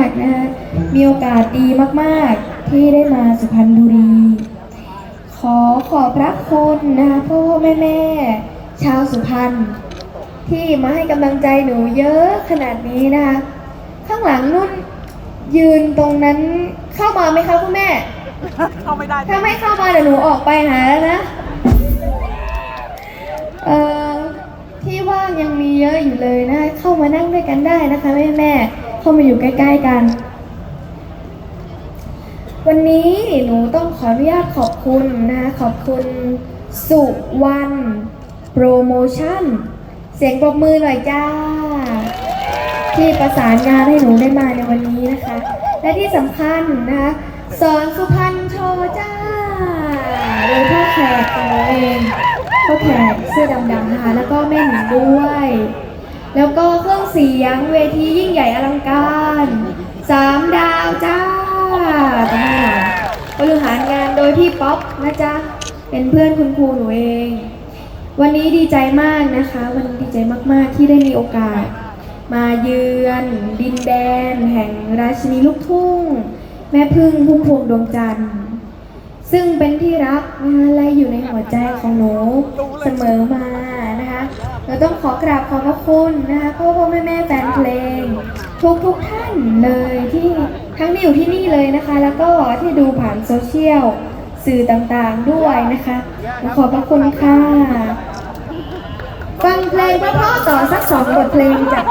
มากๆนะคะมีโอกาสดีมากๆที่ได้มาสุพรรณบุรี ขอขอบพระคุณนะคะพ่อพ่อแม่แม่ชาวสุพรรณที่มาให้กำลังใจหนูเยอะขนาดนี้นะคะข้างหลังนุ่นยืนตรงนั้นเข้ามาไหมคะคุณแม่ เข้าไม่ได้ถ้าไม่เข้ามาเดี๋ยวหนูออกไปหาแล้วนะเอ่อที่ว่างยังมีเยอะอยู่เลยนะ เข้ามานั่งด้วยกันได้นะคะแม่แม่ๆ เข้ามาอยู่ใกล้ๆกัน วันนี้หนูต้องขออนุญาตขอบคุณนะคะ ขอบคุณสุวรรณโปรโมชั่น เสียงปรบมือหน่อยจ้า ที่ประสานงานให้หนูได้มาในวันนี้นะคะ และที่สำคัญนะคะสอนสุพรรณโชว์จ้าโดยพ่อแขกของเราเองพ่อแขกเสื้อดำๆนะคะแล้วก็แม่หนิงด้วย แล้วก็ เสียงเวทียิ่งใหญ่อลังการสามดาวจ้าตรงนี้หน่อยบริหารงานโดยพี่ป๊อปนะจ๊ะ เป็นเพื่อนคุณครูหนูเอง วันนี้ดีใจมากนะคะ วันนี้ดีใจมากๆที่ได้มีโอกาส มาเยือนดินแดน แห่งราชินีลูกทุ่ง แม่พึ่งพุ่มพวงดวงจันทร์ ซึ่งเป็นที่รักนะคะและอยู่ในหัวใจของหนูเสมอมานะคะ เราต้องขอกราบขอบพระคุณนะคะพ่อพ่อแม่แม่แฟนเพลง ทุกทุกท่านเลยที่ทั้งที่อยู่ที่นี่เลยนะคะ แล้วก็ที่ดูผ่านโซเชียลสื่อต่างๆด้วยนะคะขอบพระคุณค่ะ ฟังเพลงเพราะๆต่อสักสองบทเพลงจาก